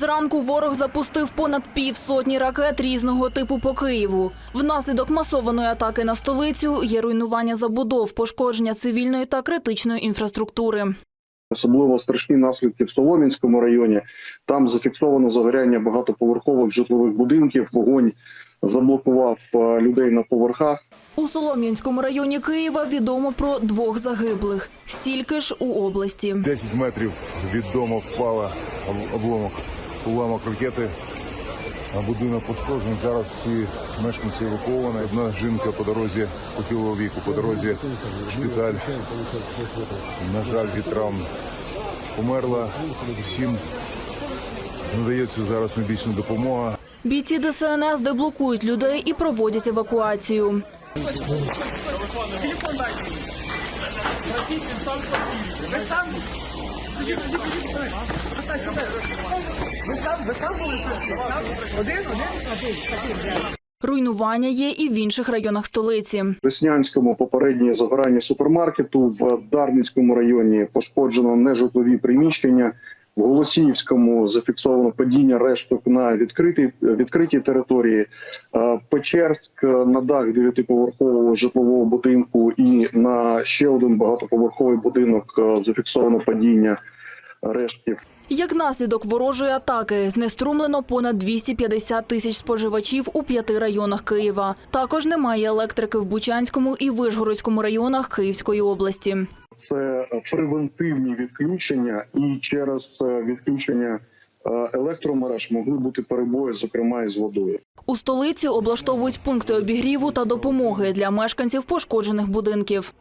Зранку ворог запустив понад півсотні ракет різного типу по Києву. Внаслідок масованої атаки на столицю є руйнування забудов, пошкодження цивільної та критичної інфраструктури. Особливо страшні наслідки в Солом'янському районі. Там зафіксовано загоряння багатоповерхових житлових будинків. Вогонь заблокував е, людей на поверхах. У Солом'янському районі Києва відомо про двох загиблих, стільки ж у області. 10 метрів від дому впала об- обломок, уламок ракети. А будинок пошкоджений. Зараз всі мешканці евакуовані. Одна жінка по дорозі похилого віку, по дорозі в шпиталь. На жаль, від травм померла. Всім надається зараз медична допомога. Бійці ДСНС деблокують людей і проводять евакуацію. Руйнування є і в інших районах столиці. В Деснянському попереднє загорання супермаркету, в Дарницькому районі пошкоджено нежитлові приміщення. В Голосіївському зафіксовано падіння решток на відкритій відкритій території. Е, Печерськ на дах дев'ятиповерхового житлового будинку і на ще один багатоповерховий будинок е, зафіксовано падіння рештків. Як наслідок ворожої атаки знеструмлено понад 250 тисяч споживачів у п'яти районах Києва. Також немає електрики в Бучанському і Вишгородському районах Київської області. Це превентивні відключення, і через е, відключення е, електромереж могли бути перебої, зокрема із водою. У столиці облаштовують пункти обігріву та допомоги для мешканців пошкоджених будинків.